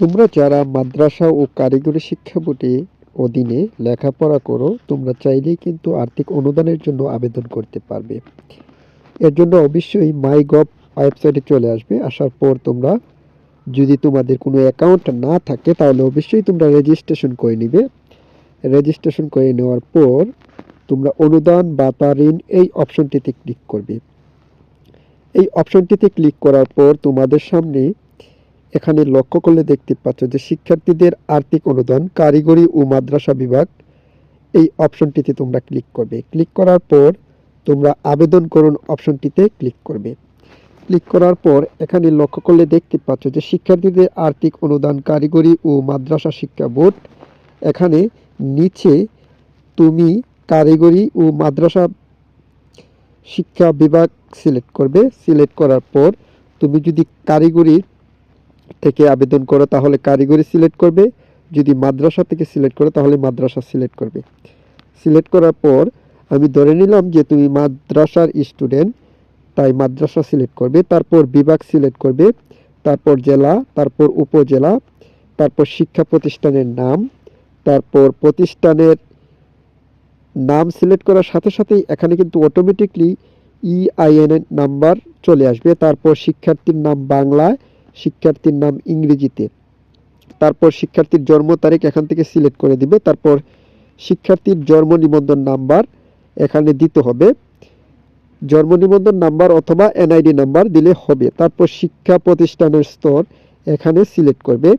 তোমরা যারা মাদ্রাসা ও কারিগরি শিক্ষা বোর্ডে অধীনে লেখাপড়া করো, তোমরা চাইলেই কিন্তু আর্থিক অনুদানের জন্য আবেদন করতে পারবে। এর জন্য অবশ্যই মাই গভ ওয়েবসাইটে চলে আসবে। আসার পর তোমরা যদি তোমাদের কোনো অ্যাকাউন্ট না থাকে, তাহলে অবশ্যই তোমরা রেজিস্ট্রেশন করে নিবে। রেজিস্ট্রেশন করে নেওয়ার পর তোমরা অনুদান বা তা ঋণ এই অপশনটিতে ক্লিক করবে। এই অপশনটিতে ক্লিক করার পর তোমাদের সামনে এখানে লক্ষ্য করলে দেখতে পাচ্ছ যে শিক্ষার্থীদের আর্থিক অনুদান, কারিগরি ও মাদ্রাসা বিভাগ এই অপশনটিতে তোমরা ক্লিক করবে। ক্লিক করার পর তোমরা আবেদন করুন অপশনটিতে ক্লিক করবে। ক্লিক করার পর এখানে লক্ষ্য করলে দেখতে পাচ্ছ যে শিক্ষার্থীদের আর্থিক অনুদান, কারিগরি ও মাদ্রাসা শিক্ষা বোর্ড, এখানে নিচে তুমি কারিগরি ও মাদ্রাসা শিক্ষা বিভাগ সিলেক্ট করবে। সিলেক্ট করার পর তুমি যদি কারিগরি থেকে আবেদন করো, তাহলে কারিগরি সিলেক্ট করবে। যদি মাদ্রাসা থেকে সিলেক্ট করো, তাহলে মাদ্রাসা সিলেক্ট করবে। সিলেক্ট করার পর আমি ধরে নিলাম যে তুমি মাদ্রাসার স্টুডেন্ট, তাই মাদ্রাসা সিলেক্ট করবে। তারপর বিভাগ সিলেক্ট করবে, তারপর জেলা, তারপর উপজেলা, তারপর শিক্ষা প্রতিষ্ঠানের নাম, তারপর প্রতিষ্ঠানের নাম সিলেক্ট করার সাথে সাথেই এখানে কিন্তু অটোমেটিকলি ইআইএন নাম্বার চলে আসবে। তারপর শিক্ষার্থীর নাম বাংলায় শিক্ষার্থীর নাম ইংরেজিতে। তারপর শিক্ষার্থীর জন্ম তারিখ এখান থেকে সিলেক্ট করে দিবে। তারপর শিক্ষার্থীর জন্ম নিবন্ধন নাম্বার এখানে দিতে হবে। জন্ম নিবন্ধন নাম্বার অথবা এনআইডি নাম্বার দিলে হবে। তারপর শিক্ষা প্রতিষ্ঠানের স্তর এখানে সিলেক্ট করবে।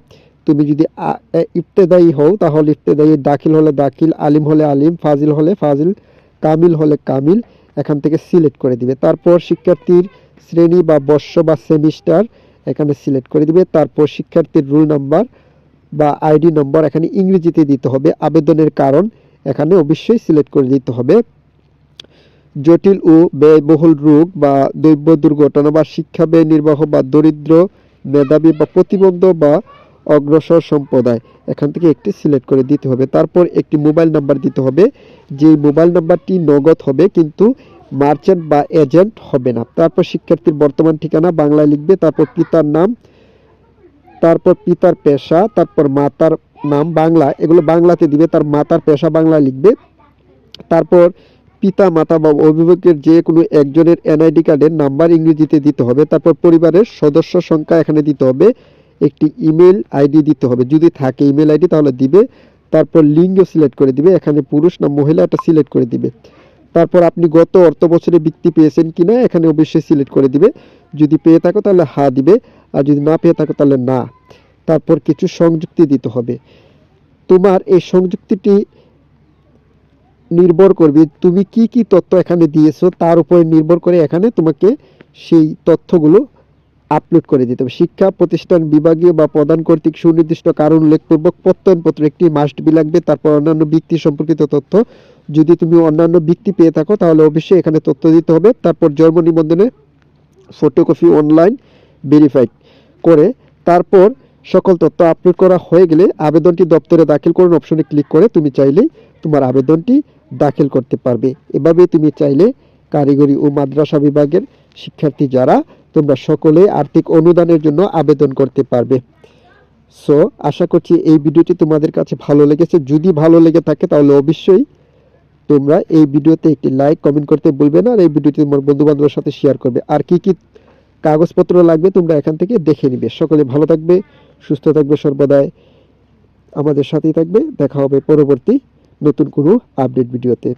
তুমি যদি ইফতেদায়ী হও, তাহলে ইফতেদায়ী দাখিল হলে দাখিল, আলিম হলে আলিম, ফাজিল হলে ফাজিল, কামিল হলে কামিল এখান থেকে সিলেক্ট করে দিবে। তারপর শিক্ষার্থীর শ্রেণি বা বর্ষ বা সেমিস্টার এখানে সিলেক্ট করে দিবে। তারপর শিক্ষার্থীর রুল নাম্বার বা আইডি নম্বর এখানে ইংরেজিতে দিতে হবে। আবেদনের কারণ এখানে অবশ্যই সিলেক্ট করে দিতে হবে। জটিল ও ব্যয়বহুল রোগ বা দৈব্য দুর্ঘটনা বা শিক্ষা ব্যয় নির্বাহ বা দরিদ্র, মেধাবী বা প্রতিবন্ধ বা অগ্রসর সম্প্রদায় এখান থেকে একটি সিলেক্ট করে দিতে হবে। তারপর একটি মোবাইল নাম্বার দিতে হবে। যে মোবাইল নাম্বারটি নগদ হবে, কিন্তু মার্চেন্ট বা এজেন্ট হবে না। তারপর শিক্ষার্থীর বর্তমান ঠিকানা বাংলায় লিখবে, তারপর পিতার নাম, তারপর পিতার পেশা, তারপর মাতার নাম বাংলা। এগুলো বাংলাতে দিবে, তার মাতার পেশা বাংলায় লিখবে। তারপর পিতা, মাতা বা অভিভাবকের যে কোনো একজনের এনআইডি কার্ডের নাম্বার ইংরেজিতে দিতে হবে। তারপর পরিবারের সদস্য সংখ্যা এখানে দিতে হবে। একটি ইমেল আইডি দিতে হবে। যদি থাকে ইমেল আইডি তাহলে দিবে। তারপর লিঙ্গ সিলেক্ট করে দিবে। এখানে পুরুষ না মহিলা, এটা সিলেক্ট করে দিবে। তারপর আপনি গত অর্থ বছরে বৃত্তি পেয়েছেন কিনা, এখানে অবশ্যই সিলেক্ট করে দিবে। যদি পেয়ে থাকো তাহলে হা দিবে, আর যদি না পেয়ে থাকো তাহলে না। তারপর কিছু সংযুক্তি দিতে হবে। তোমার এই সংযুক্তিটি নির্ভর করবে তুমি কি কি তথ্য এখানে দিয়েছ, তার উপরে নির্ভর করে এখানে তোমাকে সেই তথ্যগুলো আপলোড করে দিতে হবে। শিক্ষা, প্রতিষ্ঠান, বিভাগীয় বা প্রদান কর্তৃক সুনির্দিষ্ট কারণ উল্লেখপূর্বক প্রত্যয়নপত্র একটি মাস্ট বি লাগবে। তারপর অন্যান্য ব্যক্তি সম্পর্কিত তথ্য। যদি তুমি অন্যান্য ব্যক্তি পেয়ে থাকো, তাহলে অবশ্যই এখানে তথ্য দিতে হবে। তারপর জন্ম নিবন্ধনে ফটোকপি অনলাইন ভেরিফাইড করে। তারপর সকল তথ্য আপলোড করা হয়ে গেলে আবেদনটি দপ্তরে দাখিল করুন। অপশনে ক্লিক করে তুমি চাইলেই তোমার আবেদনটি দাখিল করতে পারবে। এভাবে তুমি চাইলে কারিগরি ও মাদ্রাসা বিভাগের শিক্ষার্থী যারা তোমরা সকলে আর্থিক অনুদানের জন্য আবেদন করতে পারবে। সো আশা করছি এই ভিডিওটি তোমাদের কাছে ভালো লেগেছে। যদি ভালো লেগে থাকে, তাহলে অবশ্যই তোমরা এই ভিডিওতে একটি লাইক কমেন্ট করতে ভুলবে না। আর এই ভিডিওটি তোমার বন্ধু বান্ধবের সাথে শেয়ার করবে। আর কি কি কাগজপত্র লাগবে, তোমরা এখান থেকে দেখে নিবে। সকলে ভালো থাকবে, সুস্থ থাকবে সর্বদাই। আমাদের সাথেই থাকবে। দেখা হবে পরবর্তী নতুন কোনো আপডেট ভিডিওতে।